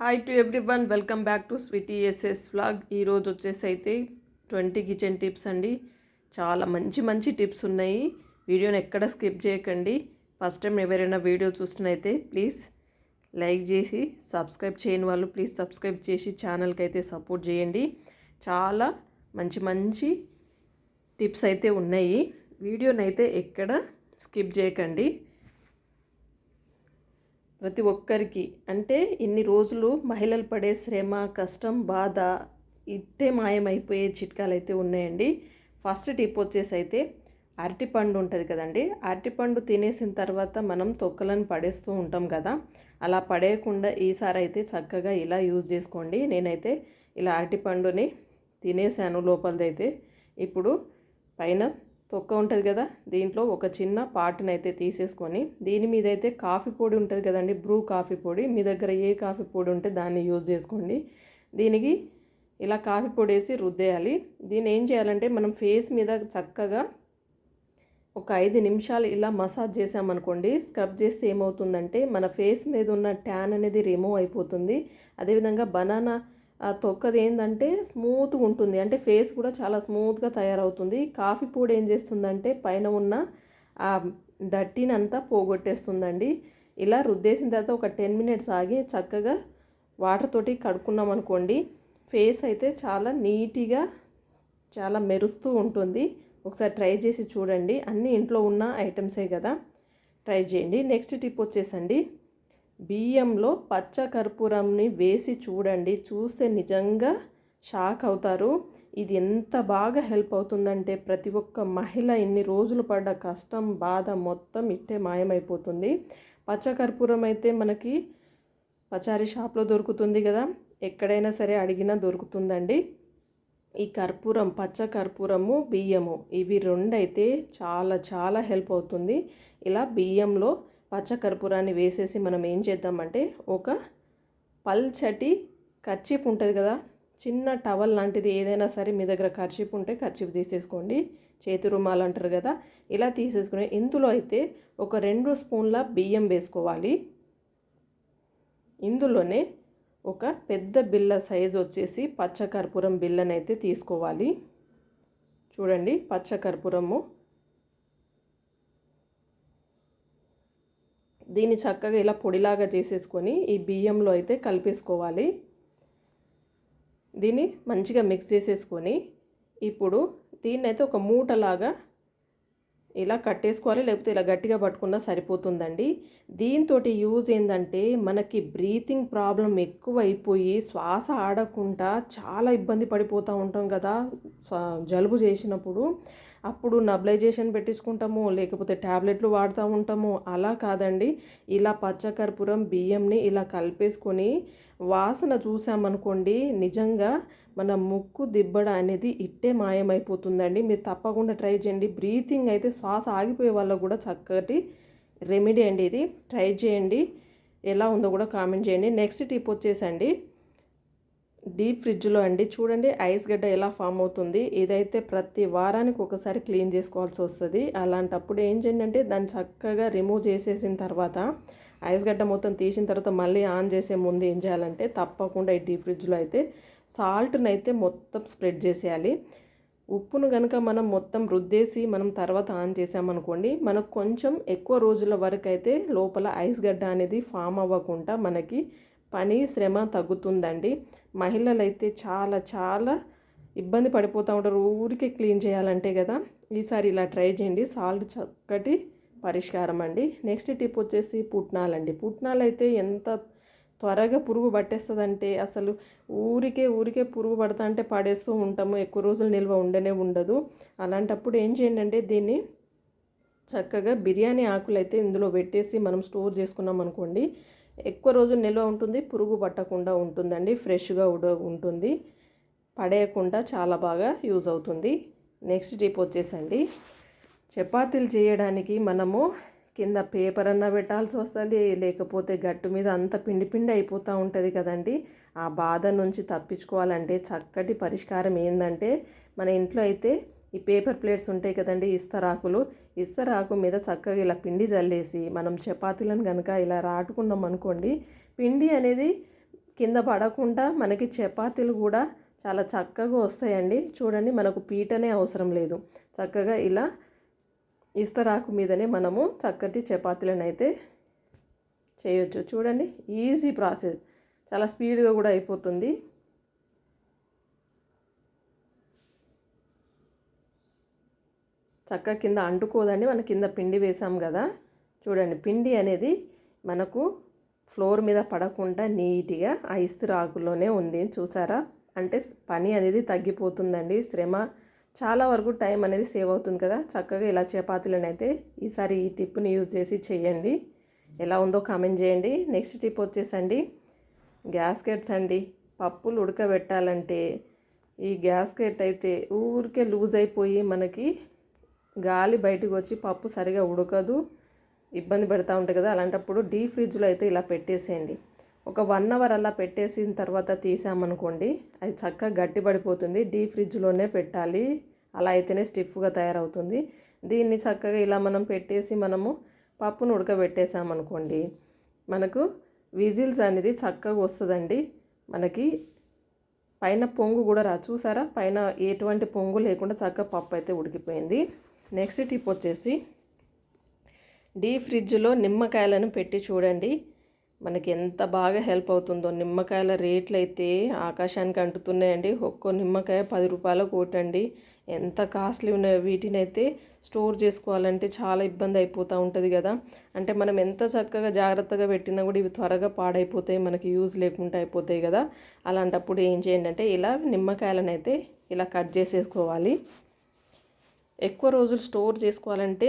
Hi to everyone welcome back to Sweety SS vlog ఈరోజు వచ్చేసి అయితే ట్వంటీ కిచెన్ టిప్స్ అండి. చాలా మంచి మంచి టిప్స్ ఉన్నాయి. వీడియోని ఎక్కడ స్కిప్ చేయకండి. ఫస్ట్ టైం ఎవరైనా వీడియో చూస్తున్నైతే ప్లీజ్ లైక్ చేసి సబ్స్క్రైబ్ చేయని వాళ్ళు ప్లీజ్ సబ్స్క్రైబ్ చేసి ఛానల్కి అయితే సపోర్ట్ చేయండి. చాలా మంచి మంచి టిప్స్ అయితే ఉన్నాయి. వీడియోనైతే ఎక్కడ స్కిప్ చేయకండి. ప్రతి ఒక్కరికి. అంటే ఇన్ని రోజులు మహిళలు పడే శ్రమ కష్టం బాధ ఇట్టే మాయమైపోయే చిట్కాలు అయితే ఉన్నాయండి. ఫస్ట్ టిప్ వచ్చేసి అయితే అరటిపండు ఉంటుంది కదండి. అరటిపండు తినేసిన తర్వాత మనం తొక్కలను పడేస్తూ ఉంటాం కదా. అలా పడేయకుండా ఈసారి అయితే చక్కగా ఇలా యూజ్ చేసుకోండి. నేనైతే ఇలా అరటిపండుని తినేసాను లోపలిదైతే. ఇప్పుడు పైన తొక్క ఉంటుంది కదా దీంట్లో ఒక చిన్న పాటుని అయితే తీసేసుకొని దీని మీద అయితే కాఫీ పొడి ఉంటుంది కదండి బ్రూ కాఫీ పొడి. మీ దగ్గర ఏ కాఫీ పొడి ఉంటే దాన్ని యూజ్ చేసుకోండి. దీనికి ఇలా కాఫీ పొడి వేసి రుద్దేయాలి. దీన్ని ఏం చేయాలంటే మనం ఫేస్ మీద చక్కగా ఒక ఐదు నిమిషాలు ఇలా మసాజ్ చేసామనుకోండి స్క్రబ్ చేస్తే ఏమవుతుందంటే మన ఫేస్ మీద ఉన్న ట్యాన్ అనేది రిమూవ్ అయిపోతుంది. అదేవిధంగా బనానా ఆ తొక్కది ఏంటంటే స్మూత్గా ఉంటుంది. అంటే ఫేస్ కూడా చాలా స్మూత్గా తయారవుతుంది. కాఫీ పొడి ఏం చేస్తుందంటే పైన ఉన్న ఆ డట్టినంతా పోగొట్టేస్తుందండి. ఇలా రుద్దేసిన తర్వాత ఒక టెన్ మినిట్స్ ఆగి చక్కగా వాటర్ తోటి కడుక్కున్నాం అనుకోండి ఫేస్ అయితే చాలా నీట్గా చాలా మెరుస్తూ ఉంటుంది. ఒకసారి ట్రై చేసి చూడండి. అన్నీ ఇంట్లో ఉన్న ఐటమ్సే కదా. ట్రై చేయండి. నెక్స్ట్ టిప్ వచ్చేసండి. బియ్యంలో పచ్చ కర్పూరంని వేసి చూడండి. చూస్తే నిజంగా షాక్ అవుతారు. ఇది ఎంత బాగా హెల్ప్ అవుతుందంటే ప్రతి ఒక్క మహిళ ఇన్ని రోజులు పడ్డ కష్టం బాధ మొత్తం ఇట్టే మాయమైపోతుంది. పచ్చ కర్పూరం అయితే మనకి పచారీ షాప్లో దొరుకుతుంది కదా. ఎక్కడైనా సరే అడిగినా దొరుకుతుందండి. ఈ కర్పూరం పచ్చ కర్పూరము బియ్యము ఇవి రెండైతే చాలా చాలా హెల్ప్ అవుతుంది. ఇలా బియ్యంలో పచ్చకర్పూరాన్ని వేసేసి మనం ఏం చేద్దామంటే ఒక పల్చటి కర్చీఫ్ ఉంటుంది కదా చిన్న టవల్ లాంటిది ఏదైనా సరే మీ దగ్గర కర్చీఫ్ ఉంటే కర్చీఫ్ తీసేసుకోండి. చేతి రుమాలు అంటారు కదా ఇలా తీసేసుకుని ఇందులో అయితే ఒక రెండు స్పూన్ల బియ్యం వేసుకోవాలి. ఇందులోనే ఒక పెద్ద బిల్ల సైజు వచ్చేసి పచ్చ కర్పూరం బిల్లనైతే తీసుకోవాలి. చూడండి పచ్చ దీన్ని చక్కగా ఇలా పొడిలాగా చేసేసుకొని ఈ బియ్యంలో అయితే కలిపేసుకోవాలి. దీన్ని మంచిగా మిక్స్ చేసేసుకొని ఇప్పుడు దీన్ని అయితే ఒక మూటలాగా ఇలా కట్టేసుకోవాలి లేకపోతే ఇలా గట్టిగా పట్టుకున్నా సరిపోతుందండి. దీంతో యూజ్ ఏంటంటే మనకి బ్రీతింగ్ ప్రాబ్లం ఎక్కువ అయిపోయి శ్వాస ఆడకుండా చాలా ఇబ్బంది పడిపోతూ ఉంటాం కదా జలుబు చేసినప్పుడు. అప్పుడు నబ్లైజేషన్ పెట్టించుకుంటాము లేకపోతే ట్యాబ్లెట్లు వాడుతూ ఉంటాము. అలా కాదండి. ఇలా పచ్చకర్పూరం బియ్యంని ఇలా కలిపేసుకొని వాసన చూసామనుకోండి నిజంగా మన ముక్కు దిబ్బడ అనేది ఇట్టే మాయమైపోతుందండి. మీరు తప్పకుండా ట్రై చేయండి. బ్రీతింగ్ అయితే శ్వాస ఆగిపోయే వాళ్ళకు కూడా చక్కటి రెమెడీ అండి ఇది. ట్రై చేయండి. ఎలా ఉందో కూడా కామెంట్ చేయండి. నెక్స్ట్ టిప్ వచ్చేసండి. డీప్ ఫ్రిడ్జ్లో అండి. చూడండి ఐస్ గడ్డ ఎలా ఫామ్ అవుతుంది. ఇదైతే ప్రతి వారానికి ఒకసారి క్లీన్ చేసుకోవాల్సి వస్తుంది. అలాంటప్పుడు ఏం చేయండి అంటే దాన్ని చక్కగా రిమూవ్ చేసేసిన తర్వాత ఐస్ గడ్డ మొత్తం తీసిన తర్వాత మళ్ళీ ఆన్ చేసే ముందు ఏం చేయాలంటే తప్పకుండా ఈ డీప్ ఫ్రిడ్జ్లో అయితే సాల్ట్ని అయితే మొత్తం స్ప్రెడ్ చేసేయాలి. ఉప్పును కనుక మనం మొత్తం రుద్దేసి మనం తర్వాత ఆన్ చేసామనుకోండి మనకు కొంచెం ఎక్కువ రోజుల వరకు అయితే లోపల ఐస్ గడ్డ అనేది ఫామ్ అవ్వకుండా మనకి పని శ్రమ తగ్గుతుందండి. మహిళలు అయితే చాలా చాలా ఇబ్బంది పడిపోతూ ఉంటారు. ఊరికే క్లీన్ చేయాలంటే కదా. ఈసారి ఇలా ట్రై చేయండి. సాల్ట్ చక్కటి పరిష్కారం అండి. నెక్స్ట్ టిప్ వచ్చేసి పుట్నాలండి పుట్నాలు అయితే ఎంత త్వరగా పురుగు పట్టేస్తుందంటే అసలు ఊరికే ఊరికే పురుగు పడతా అంటే పడేస్తూ ఉంటాము. ఎక్కువ రోజులు నిల్వ ఉండనే ఉండదు. అలాంటప్పుడు ఏం చేయండి అంటే దీన్ని చక్కగా బిర్యానీ ఆకులు అయితే ఇందులో పెట్టేసి మనం స్టోర్ చేసుకున్నాం అనుకోండి ఎక్కువ రోజులు నిల్వ ఉంటుంది పురుగు పట్టకుండా ఉంటుందండి ఫ్రెష్గా ఉంటుంది పడేయకుండా చాలా బాగా యూజ్ అవుతుంది. నెక్స్ట్ టిప్ వచ్చేసండి. చపాతీలు చేయడానికి మనము కింద పేపర్ అన్న పెట్టాల్సి వస్తుంది లేకపోతే గట్టు మీద అంత పిండి పిండి అయిపోతూ ఉంటుంది కదండి. ఆ బాధ నుంచి తప్పించుకోవాలంటే చక్కటి పరిష్కారం ఏంటంటే మన ఇంట్లో అయితే ఈ పేపర్ ప్లేట్స్ ఉంటాయి కదండి ఇస్తరాకులు. ఇస్తరాకు మీద చక్కగా ఇలా పిండి చల్లేసి మనం చపాతీలను కనుక ఇలా రాటుకున్నాం అనుకోండి పిండి అనేది కింద పడకుండా మనకి చపాతీలు కూడా చాలా చక్కగా వస్తాయండి. చూడండి మనకు పీటనే అవసరం లేదు. చక్కగా ఇలా ఇస్తరాకు మీదనే మనము చక్కటి చపాతీలను అయితే చేయొచ్చు. చూడండి ఈజీ ప్రాసెస్. చాలా స్పీడ్గా కూడా అయిపోతుంది. చక్కగా కింద అంటుకోదండి. మన కింద పిండి వేసాం కదా. చూడండి పిండి అనేది మనకు ఫ్లోర్ మీద పడకుండా నీట్గా ఆ ఇస్తిరాకులోనే ఉంది. చూసారా? అంటే పని అనేది తగ్గిపోతుందండి. శ్రమ చాలా వరకు టైం అనేది సేవ్ అవుతుంది కదా. చక్కగా ఇలా చపాతీలను అయితే ఈసారి ఈ టిప్ని యూజ్ చేసి చేయండి. ఎలా ఉందో కామెంట్ చేయండి. నెక్స్ట్ టిప్ వచ్చేసండి. గ్యాస్కెట్స్ అండి. పప్పులు ఉడకబెట్టాలంటే ఈ గ్యాస్కెట్ అయితే ఊరికే లూజ్ అయిపోయి మనకి గాలి బయటకు వచ్చి పప్పు సరిగా ఉడకదు ఇబ్బంది పెడతా ఉంటాయి కదా. అలాంటప్పుడు డీ ఫ్రిడ్జ్లో అయితే ఇలా పెట్టేసేయండి. ఒక వన్ అవర్ అలా పెట్టేసిన తర్వాత తీసామనుకోండి అది చక్కగా గట్టిపడిపోతుంది. డీ ఫ్రిడ్జ్లోనే పెట్టాలి. అలా అయితేనే స్టిఫ్గా తయారవుతుంది. దీన్ని చక్కగా ఇలా మనం పెట్టేసి మనము పప్పును ఉడకబెట్టేసామనుకోండి మనకు విజిల్స్ అనేది చక్కగా వస్తుందండి. మనకి పైన పొంగు కూడా రా చూసారా? పైన ఎటువంటి పొంగు లేకుండా చక్కగా పప్పు అయితే ఉడికిపోయింది. నెక్స్ట్ టిప్ వచ్చేసి డీ ఫ్రిడ్జ్లో నిమ్మకాయలను పెట్టి చూడండి. మనకి ఎంత బాగా హెల్ప్ అవుతుందో. నిమ్మకాయల రేట్లు అయితే ఆకాశానికి అంటుతున్నాయండి. ఒక్కో నిమ్మకాయ పది రూపాయలు కోటండి ఎంత కాస్ట్లీ ఉన్నాయో వీటిని అయితే స్టోర్ చేసుకోవాలంటే చాలా ఇబ్బంది అయిపోతూ ఉంటుంది కదా. అంటే మనం ఎంత చక్కగా జాగ్రత్తగా పెట్టినా కూడా ఇవి త్వరగా పాడైపోతాయి. మనకి యూజ్ లేకుండా అయిపోతాయి కదా. అలాంటప్పుడు ఏం చేయండి అంటే ఇలా నిమ్మకాయలను అయితే ఇలా కట్ చేసేసుకోవాలి. ఎక్కువ రోజులు స్టోర్ చేసుకోవాలంటే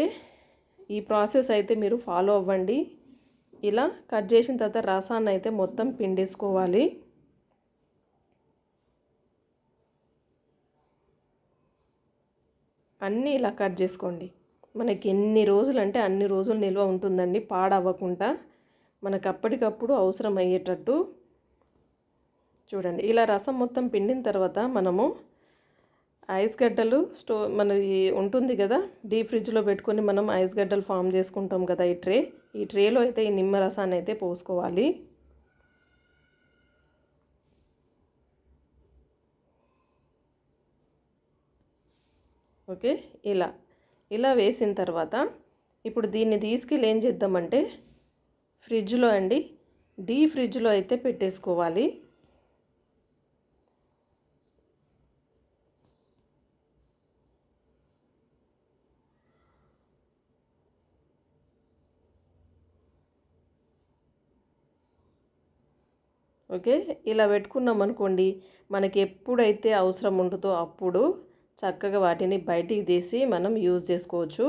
ఈ ప్రాసెస్ అయితే మీరు ఫాలో అవ్వండి. ఇలా కట్ చేసిన తర్వాత రసాన్ని అయితే మొత్తం పిండేసుకోవాలి. అన్నీ ఇలా కట్ చేసుకోండి. మనకి ఎన్ని రోజులు అంటే అన్ని రోజులు నిల్వ ఉంటుందండి పాడవ్వకుండా. మనకు అప్పటికప్పుడు అవసరం అయ్యేటట్టు. చూడండి ఇలా రసం మొత్తం పిండిన తర్వాత మనము ఐస్ గడ్డలు స్టో మన ఉంటుంది కదా డీప్ ఫ్రిడ్జ్లో పెట్టుకొని మనం ఐస్ గడ్డలు ఫామ్ చేసుకుంటాం కదా ఈ ట్రే. ఈ ట్రేలో అయితే ఈ నిమ్మరసాన్ని అయితే పోసుకోవాలి. ఓకే ఇలా. ఇలా వేసిన తర్వాత ఇప్పుడు దీన్ని తీసుకెళ్ళి ఏం చేద్దామంటే ఫ్రిడ్జ్లో అండి డీ ఫ్రిడ్జ్లో అయితే పెట్టేసుకోవాలి. ఓకే? ఇలా పెట్టుకున్నాం అనుకోండి మనకి ఎప్పుడైతే అవసరం ఉంటుందో అప్పుడు చక్కగా వాటిని బయటికి తీసి మనం యూజ్ చేసుకోవచ్చు.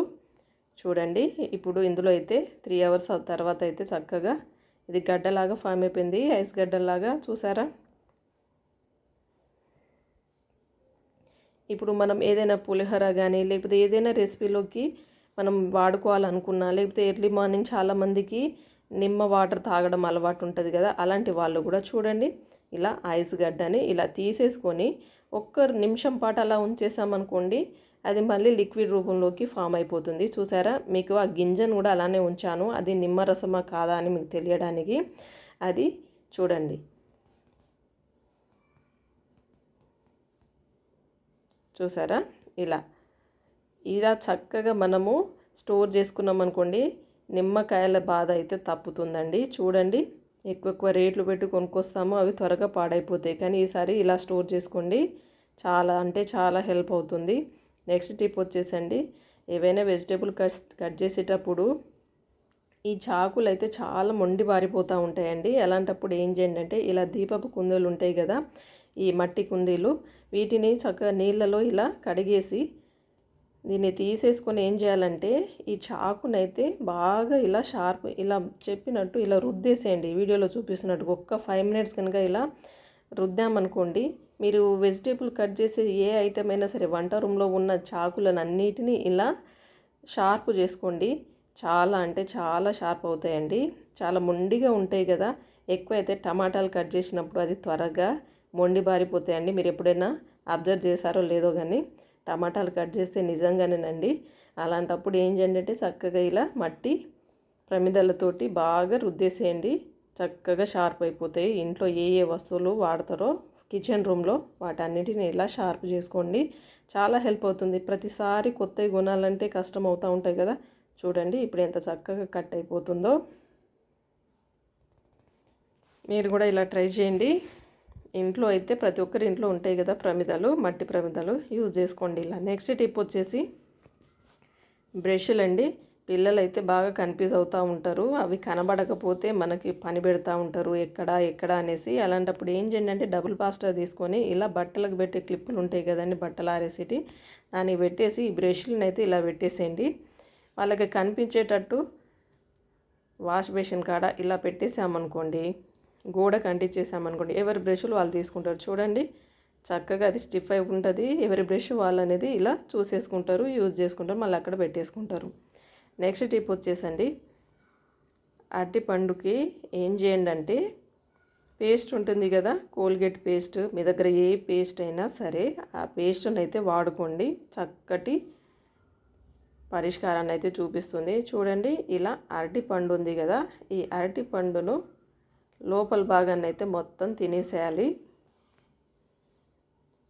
చూడండి ఇప్పుడు ఇందులో అయితే త్రీ అవర్స్ తర్వాత అయితే చక్కగా ఇది గడ్డలాగా ఫామ్ అయిపోయింది. ఐస్ గడ్డలాగా చూసారా? ఇప్పుడు మనం ఏదైనా పులిహోర కానీ లేకపోతే ఏదైనా రెసిపీలోకి మనం వాడుకోవాలనుకున్నా లేకపోతే ఎర్లీ మార్నింగ్ చాలామందికి నిమ్మ వాటర్ తాగడం అలవాటు ఉంటుంది కదా అలాంటి వాళ్ళు కూడా చూడండి. ఇలా ఐస్ గడ్డని ఇలా తీసేసుకొని ఒక్క నిమిషం పాటు అలా ఉంచేసామనుకోండి అది మళ్ళీ లిక్విడ్ రూపంలోకి ఫామ్ అయిపోతుంది. చూసారా? మీకు ఆ గింజను కూడా అలానే ఉంచాను. అది నిమ్మరసమా కాదా అని మీకు తెలియడానికి అది చూడండి. చూసారా? ఇలా ఇలా చక్కగా మనము స్టోర్ చేసుకున్నాం అనుకోండి నిమ్మకాయల బాధ అయితే తప్పుతుందండి. చూడండి ఎక్కువ ఎక్కువ రేట్లు పెట్టి కొనుక్కొస్తాము. అవి త్వరగా పాడైపోతాయి. కానీ ఈసారి ఇలా స్టోర్ చేసుకోండి. చాలా అంటే చాలా హెల్ప్ అవుతుంది. నెక్స్ట్ టిప్ వచ్చేసండి. ఏవైనా వెజిటేబుల్ కట్ కట్ చేసేటప్పుడు ఈ చాకులు అయితే చాలా మొండి బారిపోతూ ఉంటాయండి. అలాంటప్పుడు ఏం చేయండి అంటే ఇలా దీపపు కుందీలు ఉంటాయి కదా ఈ మట్టి కుందీలు వీటిని చక్కగా నీళ్ళలో ఇలా కడిగేసి దీన్ని తీసేసుకొని ఏం చేయాలంటే ఈ చాకునైతే బాగా ఇలా షార్ప్ ఇలా చెప్పినట్టు ఇలా రుద్దేసేయండి. వీడియోలో చూపిస్తున్నట్టు ఒక్క ఫైవ్ మినిట్స్ కనుక ఇలా రుద్దామనుకోండి మీరు వెజిటేబుల్ కట్ చేసే ఏ ఐటమ్ అయినా సరే వంట రూమ్లో ఉన్న చాకులను అన్నిటినీ ఇలా షార్ప్ చేసుకోండి. చాలా అంటే చాలా షార్ప్ అవుతాయండి. చాలా మొండిగా ఉంటాయి కదా. ఎక్కువ అయితే టమాటాలు కట్ చేసినప్పుడు అది త్వరగా మొండి బారిపోతాయండి. మీరు ఎప్పుడైనా అబ్జర్వ్ చేశారో లేదో కానీ టమాటాలు కట్ చేస్తే నిజంగానేనండి. అలాంటప్పుడు ఏం చేయండి అంటే చక్కగా ఇలా మట్టి ప్రమిదలతోటి బాగా రుద్దేసేయండి. చక్కగా షార్ప్ అయిపోతాయి. ఇంట్లో ఏ ఏ వస్తువులు వాడతారో కిచెన్ రూమ్లో వాటన్నిటిని ఇలా షార్ప్ చేసుకోండి. చాలా హెల్ప్ అవుతుంది. ప్రతిసారి కొత్తవి కొనాలంటే కష్టం అవుతూ ఉంటాయి కదా. చూడండి ఇప్పుడు ఎంత చక్కగా కట్ అయిపోతుందో. మీరు కూడా ఇలా ట్రై చేయండి. ఇంట్లో అయితే ప్రతి ఒక్కరి ఇంట్లో ఉంటాయి కదా ప్రమిదలు మట్టి ప్రమిదలు. యూజ్ చేసుకోండి ఇలా. నెక్స్ట్ టిప్ వచ్చేసి బ్రష్లు అండి పిల్లలు అయితే బాగా కన్ఫ్యూజ్ అవుతూ ఉంటారు. అవి కనబడకపోతే మనకి పని పెడతా ఉంటారు. ఎక్కడ ఎక్కడ అనేసి అలాంటప్పుడు ఏం చేయండి అంటే డబుల్ పాస్టర్ తీసుకొని ఇలా బట్టలకు పెట్టే క్లిప్పులు ఉంటాయి కదండి బట్టలు ఆరేసేటి. దాన్ని పెట్టేసి ఈ బ్రష్లను అయితే ఇలా పెట్టేసేయండి. వాళ్ళకి కనిపించేటట్టు వాష్ బేసిన్ కాడ ఇలా పెట్టేసామనుకోండి గోడకు అంటించేసామనుకోండి ఎవరి బ్రష్లు వాళ్ళు తీసుకుంటారు చూడండి. చక్కగా అది స్టిఫ్ అయి ఉంటుంది. ఎవరి బ్రష్ వాళ్ళు అనేది ఇలా చూసేసుకుంటారు యూజ్ చేసుకుంటారు మళ్ళీ అక్కడ పెట్టేసుకుంటారు. నెక్స్ట్ టిప్ వచ్చేసండి. అరటి పండుకి ఏం చేయండి అంటే పేస్ట్ ఉంటుంది కదా కోల్గేట్ పేస్ట్ మీ దగ్గర ఏ పేస్ట్ అయినా సరే ఆ పేస్ట్ని అయితే వాడుకోండి. చక్కటి పరిష్కారాన్ని అయితే చూపిస్తుంది. చూడండి ఇలా అరటి పండు ఉంది కదా ఈ అరటి పండును లోపల భాగాన్ని అయితే మొత్తం తినేసేయాలి.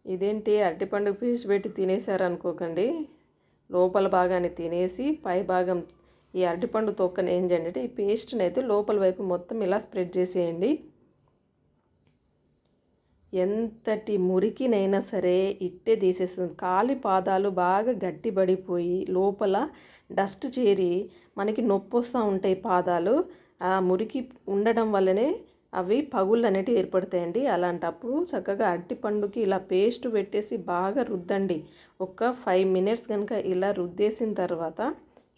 ఇదేంటి? అరటిపండు పీస్ పెట్టి తినేసారు అనుకోకండి లోపల భాగాన్ని తినేసి పై భాగం ఈ అరటిపండు తొక్కని ఏం చేయండి? అంటే ఈ పేస్ట్ని అయితే లోపల వైపు మొత్తం ఇలా స్ప్రెడ్ చేసేయండి. ఎంతటి మురికినైనా సరే ఇట్టే తీసేస్తుంది. కాలి పాదాలు బాగా గట్టిపడిపోయి లోపల డస్ట్ చేరి మనకి నొప్పి వస్తూ ఉంటాయి పాదాలు. ఆ మురికి ఉండడం వల్లనే అవి పగుళ్ళు అనేటివి ఏర్పడతాయండి. అలాంటప్పుడు చక్కగా అరటిపండుకి ఇలా పేస్ట్ పెట్టేసి బాగా రుద్దండి. ఒక ఫైవ్ మినిట్స్ కనుక ఇలా రుద్దేసిన తర్వాత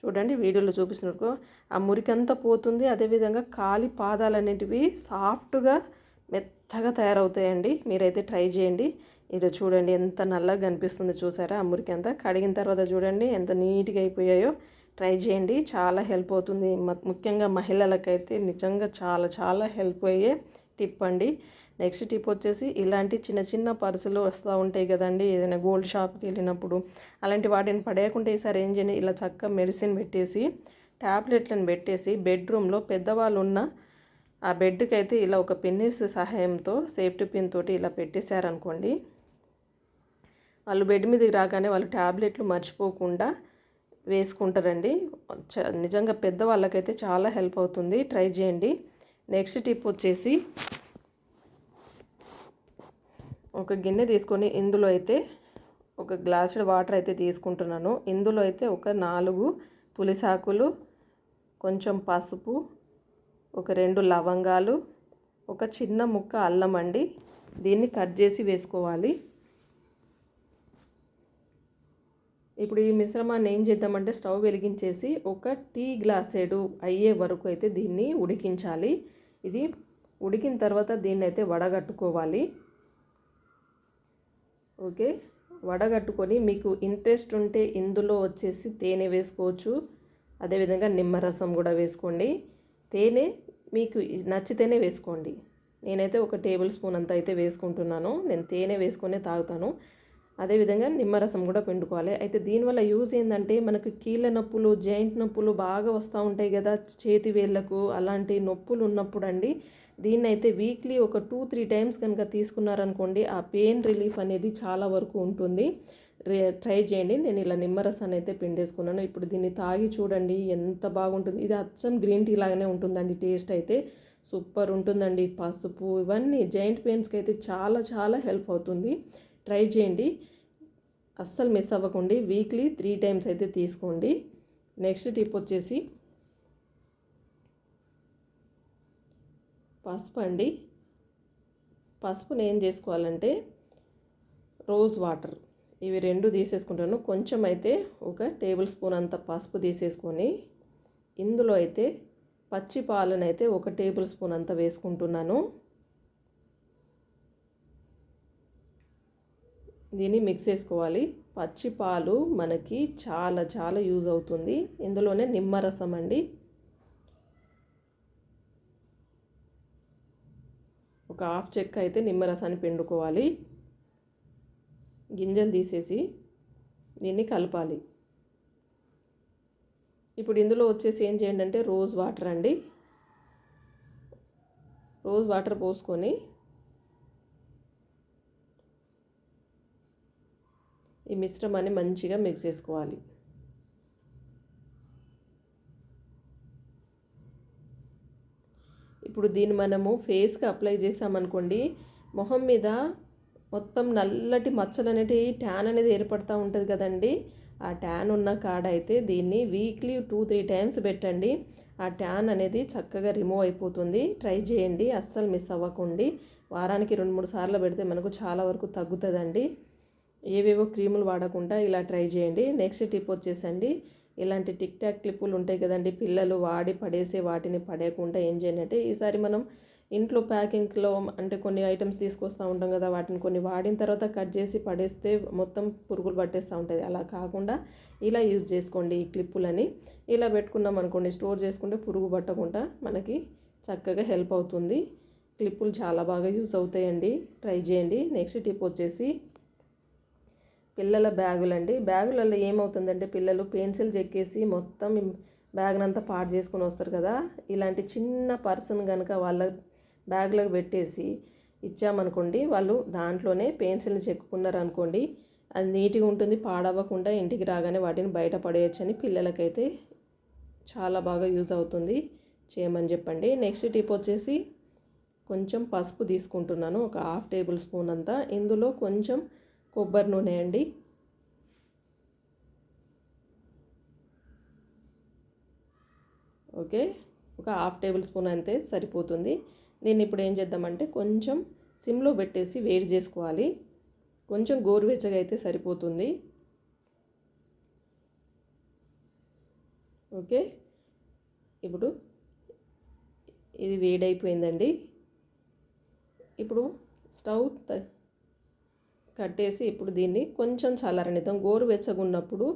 చూడండి వీడియోలో చూపిస్తున్నట్టు ఆ మురికంతా పోతుంది. అదేవిధంగా కాలి పాదాలు అనేటివి సాఫ్ట్గా మెత్తగా తయారవుతాయండి. మీరైతే ట్రై చేయండి. ఇది చూడండి ఎంత నల్లగా కనిపిస్తుంది చూసారా? ఆ మురికి అంతా కడిగిన తర్వాత చూడండి ఎంత నీట్గా అయిపోయాయో. ట్రై చేయండి. చాలా హెల్ప్ అవుతుంది. ముఖ్యంగా మహిళలకైతే నిజంగా చాలా చాలా హెల్ప్ అయ్యే టిప్ అండి. నెక్స్ట్ టిప్ వచ్చేసి ఇలాంటి చిన్న చిన్న పర్సులు వస్తూ ఉంటాయి కదండి. ఏదైనా గోల్డ్ షాప్కి వెళ్ళినప్పుడు అలాంటి వాటిని పడేయకుండా ఈసారి ఏం చేయండి. ఇలా చక్కగా మెడిసిన్ పెట్టేసి ట్యాబ్లెట్లను పెట్టేసి బెడ్రూమ్లో పెద్దవాళ్ళు ఉన్న ఆ బెడ్కి అయితే ఇలా ఒక పెన్నిస్ సహాయంతో సేఫ్టీ పిన్ తోటి ఇలా పెట్టేశారనుకోండి వాళ్ళు బెడ్ మీదకి రాగానే వాళ్ళు ట్యాబ్లెట్లు మర్చిపోకుండా వేసుకుంటారండి. నిజంగా పెద్దవాళ్ళకైతే చాలా హెల్ప్ అవుతుంది. ట్రై చేయండి. నెక్స్ట్ టిప్ వచ్చేసి ఒక గిన్నె తీసుకొని ఇందులో అయితే ఒక గ్లాసుడ్ వాటర్ అయితే తీసుకుంటున్నాను. ఇందులో అయితే ఒక నాలుగు తులిసాకులు కొంచెం పసుపు ఒక రెండు లవంగాలు ఒక చిన్న ముక్క అల్లం అండి. దీన్ని కట్ చేసి వేసుకోవాలి. ఇప్పుడు ఈ మిశ్రమాన్ని ఏం చేద్దామంటే స్టవ్ వెలిగించేసి ఒక టీ గ్లాసేడు అయ్యే వరకు అయితే దీన్ని ఉడికించాలి. ఇది ఉడికిన తర్వాత దీన్ని అయితే వడగట్టుకోవాలి. ఓకే? వడగట్టుకొని మీకు ఇంట్రెస్ట్ ఉంటే ఇందులో వచ్చేసి తేనె వేసుకోవచ్చు. అదేవిధంగా నిమ్మరసం కూడా వేసుకోండి. తేనె మీకు నచ్చితేనే వేసుకోండి. నేనైతే ఒక టేబుల్ స్పూన్ అంత అయితే వేసుకుంటున్నాను. నేను తేనె వేసుకొనే తాగుతాను. అదేవిధంగా నిమ్మరసం కూడా పిండుకోవాలి. అయితే దీనివల్ల యూజ్ ఏంటంటే మనకు కీళ్ళ నొప్పులు జాయింట్ నొప్పులు బాగా వస్తూ ఉంటాయి కదా చేతి వేళ్ళకు అలాంటి నొప్పులు ఉన్నప్పుడు అండి. దీన్ని అయితే వీక్లీ ఒక టూ త్రీ టైమ్స్ కనుక తీసుకున్నారనుకోండి ఆ పెయిన్ రిలీఫ్ అనేది చాలా వరకు ఉంటుంది. ట్రై చేయండి. నేను ఇలా నిమ్మరసాన్ని అయితే పిండేసుకున్నాను. ఇప్పుడు దీన్ని తాగి చూడండి ఎంత బాగుంటుంది. ఇది అచ్చం గ్రీన్ టీ లాగానే ఉంటుందండి టేస్ట్ అయితే. సూపర్ ఉంటుందండి. పసుపు ఇవన్నీ జాయింట్ పెయిన్స్కి అయితే చాలా చాలా హెల్ప్ అవుతుంది. ట్రై చేయండి. అస్సలు మిస్ అవ్వకండి. వీక్లీ త్రీ టైమ్స్ అయితే తీసుకోండి. నెక్స్ట్ టిప్ వచ్చేసి పసుపు అండి. పసుపుని ఏం చేసుకోవాలంటే రోజ్ వాటర్ ఇవి రెండు తీసేసుకుంటాను. కొంచెం అయితే ఒక టేబుల్ స్పూన్ అంత పసుపు తీసేసుకొని ఇందులో అయితే పచ్చి పాలనైతే ఒక టేబుల్ స్పూన్ అంత వేసుకుంటున్నాను. దీన్ని మిక్స్ చేసుకోవాలి. పచ్చి పాలు మనకి చాలా చాలా యూజ్ అవుతుంది. ఇందులోనే నిమ్మరసం అండి. ఒక హాఫ్ చెక్క అయితే నిమ్మరసాన్ని పిండుకోవాలి. గింజలు తీసేసి దీన్ని కలపాలి. ఇప్పుడు ఇందులో వచ్చేసి ఏం చేయండి అంటే రోజ్ వాటర్ అండి. రోజ్ వాటర్ పోసుకొని ఈ మిశ్రమాన్ని మంచిగా మిక్స్ చేసుకోవాలి. ఇప్పుడు దీన్ని మనము ఫేస్కి అప్లై చేసామనుకోండి మొహం మీద మొత్తం నల్లటి మచ్చలు అనేటివి ట్యాన్ అనేది ఏర్పడుతూ ఉంటుంది కదండి. ఆ ట్యాన్ ఉన్న కాడ అయితే దీన్ని వీక్లీ టూ త్రీ టైమ్స్ పెట్టండి. ఆ ట్యాన్ అనేది చక్కగా రిమూవ్ అయిపోతుంది. ట్రై చేయండి. అస్సలు మిస్ అవ్వకండి. వారానికి రెండు మూడు సార్లు పెడితే మనకు చాలా వరకు తగ్గుతుందండి. ఏవేవో క్రీములు వాడకుండా ఇలా ట్రై చేయండి. నెక్స్ట్ టిప్ వచ్చేసండి. ఇలాంటి టిక్ టాక్ క్లిప్పులు ఉంటాయి కదండి. పిల్లలు వాడి పడేసే వాటిని పడేయకుండా ఏం చేయండి అంటే ఈసారి మనం ఇంట్లో ప్యాకింగ్లో అంటే కొన్ని ఐటమ్స్ తీసుకొస్తూ ఉంటాం కదా వాటిని కొన్ని వాడిన తర్వాత కట్ చేసి పడేస్తే మొత్తం పురుగులు పట్టేస్తూ ఉంటుంది అలా కాకుండా ఇలా యూజ్ చేసుకోండి ఈ క్లిప్పులని. ఇలా పెట్టుకున్నాం అనుకోండి స్టోర్ చేసుకుంటే పురుగు పట్టకుండా మనకి చక్కగా హెల్ప్ అవుతుంది. క్లిప్పులు చాలా బాగా యూజ్ అవుతాయండి. ట్రై చేయండి. నెక్స్ట్ టిప్ వచ్చేసి పిల్లల బ్యాగులండి. బ్యాగులలో ఏమవుతుందంటే పిల్లలు పెన్సిల్ చెక్కేసి మొత్తం బ్యాగ్నంతా పాడు చేసుకొని వస్తారు కదా. ఇలాంటి చిన్న పర్సన్ కనుక వాళ్ళ బ్యాగ్లకు పెట్టేసి ఇచ్చామనుకోండి వాళ్ళు దాంట్లోనే పెన్సిల్ని చెక్కుకున్నారు అనుకోండి అది నీట్గా ఉంటుంది పాడవ్వకుండా ఇంటికి రాగానే వాటిని బయట పడేయచ్చని పిల్లలకైతే చాలా బాగా యూజ్ అవుతుంది చేయమని చెప్పండి. నెక్స్ట్ టిప్ వచ్చేసి కొంచెం పసుపు తీసుకుంటున్నాను ఒక హాఫ్ టేబుల్ స్పూన్ అంతా. ఇందులో కొంచెం కొబ్బరి నూనె అండి. ఓకే ఒక హాఫ్ టేబుల్ స్పూన్ అంతే సరిపోతుంది. దీన్ని ఇప్పుడు ఏం చేద్దామంటే కొంచెం సిమ్లో పెట్టేసి వేడి చేసుకోవాలి. కొంచెం గోరువెచ్చగా అయితే సరిపోతుంది. ఓకే ఇప్పుడు ఇది వేడైపోయిందండి. ఇప్పుడు స్టవ్ కట్టేసి ఇప్పుడు దీన్ని కొంచెం చల్లారనిద్దాం. గోరువెచ్చగా ఉన్నప్పుడు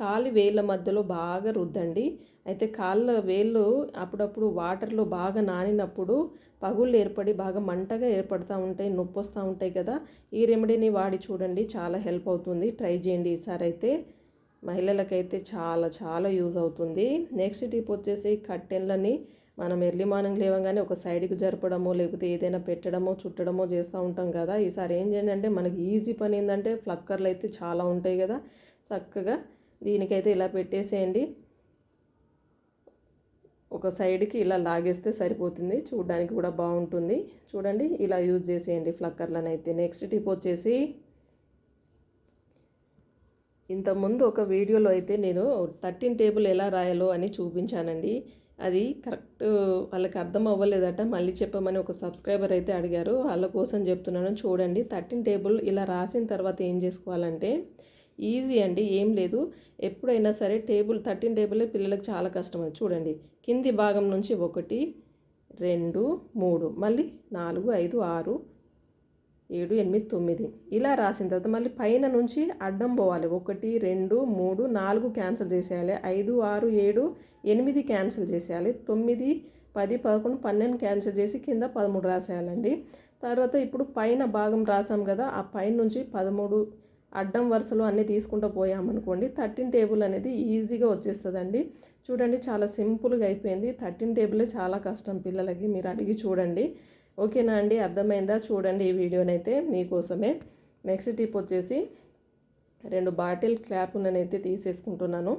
కాలి వేళ్ళ మధ్యలో బాగా రుద్దండి. అయితే కాళ్ళ వేళ్ళు అప్పుడప్పుడు వాటర్లో బాగా నానినప్పుడు పగుళ్ళు ఏర్పడి బాగా మంటగా ఏర్పడుతూ ఉంటాయి నొప్పి వస్తూ ఉంటాయి కదా. ఈ రెమెడీని వాడి చూడండి చాలా హెల్ప్ అవుతుంది. ట్రై చేయండి ఈసారి అయితే. మహిళలకైతే చాలా చాలా యూజ్ అవుతుంది. నెక్స్ట్ టిప్ వచ్చేసి కట్టెన్లని మనం ఎర్లీ మార్నింగ్ లేవగానే ఒక సైడ్కి జరపడమో లేకపోతే ఏదైనా పెట్టడమో చుట్టడమో చేస్తూ ఉంటాం కదా. ఈసారి ఏం చేయండి అంటే మనకి ఈజీ పని ఏంటంటే ఫ్లక్కర్లు అయితే చాలా ఉంటాయి కదా. చక్కగా దీనికైతే ఇలా పెట్టేసేయండి. ఒక సైడ్కి ఇలా లాగేస్తే సరిపోతుంది. చూడడానికి కూడా బాగుంటుంది. చూడండి ఇలా యూజ్ చేసేయండి ఫ్లక్కర్లను అయితే నెక్స్ట్ టిప్ వచ్చేసి ఇంతకుముందు ఒక వీడియోలో అయితే నేను థర్టీన్ టేబుల్ ఎలా రాయాలో అని చూపించానండి. అది కరెక్ట్ వాళ్ళకి అర్థం అవ్వలేదట. మళ్ళీ చెప్పమని ఒక సబ్స్క్రైబర్ అయితే అడిగారు. వాళ్ళ కోసం చెప్తున్నాను. చూడండి థర్టీన్ టేబుల్ ఇలా రాసిన తర్వాత ఏం చేసుకోవాలంటే ఈజీ అండి ఏం లేదు. ఎప్పుడైనా సరే టేబుల్ థర్టీన్ టేబుల్ పిల్లలకు చాలా కష్టం చూడండి కింది భాగం నుంచి ఒకటి రెండు మూడు మళ్ళీ నాలుగు ఐదు ఆరు ఏడు ఎనిమిది తొమ్మిది. ఇలా రాసిన తర్వాత మళ్ళీ పైన నుంచి అడ్డం పోవాలి. ఒకటి రెండు మూడు నాలుగు క్యాన్సిల్ చేసేయాలి. ఐదు ఆరు ఏడు ఎనిమిది క్యాన్సిల్ చేసేయాలి. తొమ్మిది పది పదకొండు పన్నెండు క్యాన్సిల్ చేసి కింద పదమూడు రాసేయాలండి. తర్వాత ఇప్పుడు పైన భాగం రాసాం కదా ఆ పైన నుంచి పదమూడు అడ్డం వరుసలో అన్నీ తీసుకుంటూ పోయామనుకోండి థర్టీన్ టేబుల్ అనేది ఈజీగా వచ్చేస్తుందండి. చూడండి చాలా సింపుల్గా అయిపోయింది. థర్టీన్ టేబులే చాలా కష్టం పిల్లలకి మీరు అడిగి చూడండి. ఓకేనా అండి? అర్థమైందా? చూడండి ఈ వీడియోనైతే మీకోసమే. నెక్స్ట్ టిప్ వచ్చేసి రెండు బాటిల్ క్యాప్ నేనైతే తీసేసుకుంటున్నాను.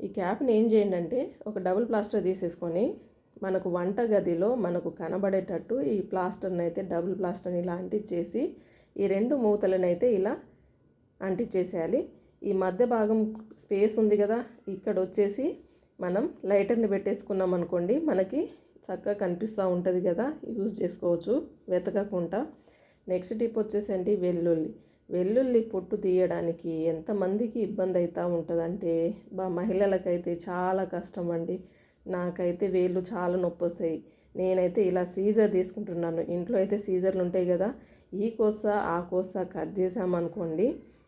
ఈ క్యాప్ని ఏం చేయండి అంటే ఒక డబుల్ ప్లాస్టర్ తీసేసుకొని మనకు వంట గదిలో మనకు కనబడేటట్టు ఈ ప్లాస్టర్ని అయితే డబుల్ ప్లాస్టర్ని ఇలా అంటించేసి ఈ రెండు మూతలను అయితే ఇలా అంటించేసేయాలి ఈ మధ్య భాగం స్పేస్ ఉంది కదా ఇక్కడ వచ్చేసి మనం లైటర్ని పెట్టేసుకున్నాం అనుకోండి మనకి చక్కగా కనిపిస్తూ ఉంటుంది కదా యూజ్ చేసుకోవచ్చు వెతకకుండా నెక్స్ట్ టిప్ వచ్చేసండి వెల్లుల్లి. వెల్లుల్లి పొట్టు తీయడానికి ఎంతమందికి ఇబ్బంది అవుతూ ఉంటుందంటే బా మహిళలకైతే చాలా కష్టం అండి. నాకైతే వేళ్ళు చాలా నొప్పి వస్తాయి నేనైతే ఇలా సీజర్ తీసుకుంటున్నాను. ఇంట్లో అయితే సీజర్లు ఉంటాయి కదా ఈ కోస ఆ కోస కట్ చేసామనుకోండి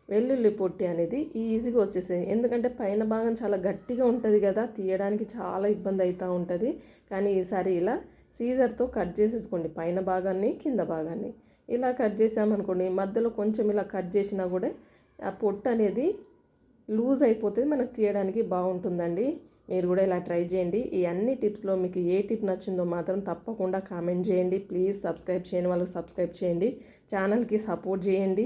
వెల్లుల్లి పొట్టి అనేది ఈజీగా వచ్చేసేది. ఎందుకంటే పైన భాగం చాలా గట్టిగా ఉంటుంది కదా తీయడానికి చాలా ఇబ్బంది అవుతూ ఉంటుంది. కానీ ఈసారి ఇలా సీజర్తో కట్ చేసేసుకోండి పైన భాగాన్ని కింద భాగాన్ని. ఇలా కట్ చేసామనుకోండి మధ్యలో కొంచెం ఇలా కట్ చేసినా కూడా ఆ పొట్టు అనేది లూజ్ అయిపోతుంది మనకు తీయడానికి బాగుంటుందండి. మీరు కూడా ఇలా ట్రై చేయండి. ఈ అన్ని టిప్స్లో మీకు ఏ టిప్ నచ్చిందో మాత్రం తప్పకుండా కామెంట్ చేయండి. ప్లీజ్ సబ్స్క్రైబ్ చేయని వాళ్ళకి సబ్స్క్రైబ్ చేయండి. ఛానల్కి సపోర్ట్ చేయండి.